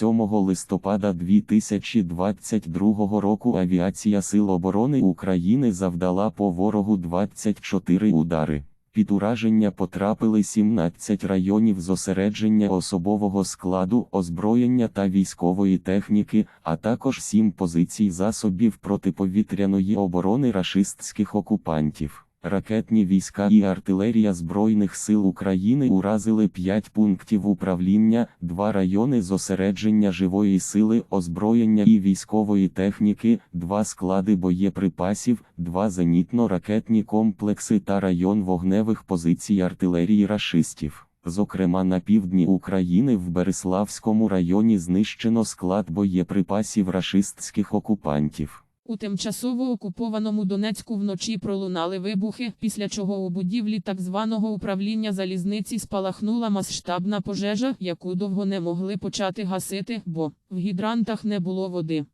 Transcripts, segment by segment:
7 листопада 2022 року авіація Сил оборони України завдала по ворогу 24 удари. Під ураження потрапили 17 районів зосередження особового складу, озброєння та військової техніки, а також 7 позицій засобів протиповітряної оборони рашистських окупантів. Ракетні війська і артилерія Збройних сил України уразили 5 пунктів управління, 2 райони зосередження живої сили, озброєння і військової техніки, 2 склади боєприпасів, 2 зенітно-ракетні комплекси та район вогневих позицій артилерії рашистів. Зокрема, на півдні України в Береславському районі знищено склад боєприпасів рашистських окупантів. У тимчасово окупованому Донецьку вночі пролунали вибухи, після чого у будівлі так званого управління залізниці спалахнула масштабна пожежа, яку довго не могли почати гасити, бо в гідрантах не було води.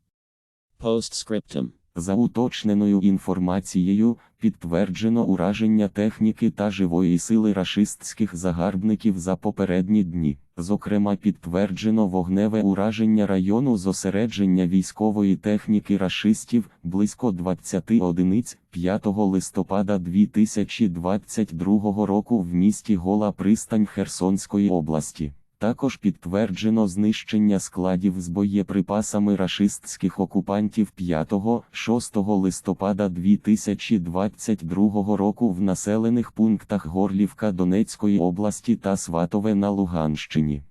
Postscriptum. За уточненою інформацією, підтверджено ураження техніки та живої сили рашистських загарбників за попередні дні. Зокрема, підтверджено вогневе ураження району зосередження військової техніки рашистів близько 20 одиниць 5 листопада 2022 року в місті Гола Пристань Херсонської області. Також підтверджено знищення складів з боєприпасами рашистських окупантів 5-6 листопада 2022 року в населених пунктах Горлівка Донецької області та Сватове на Луганщині.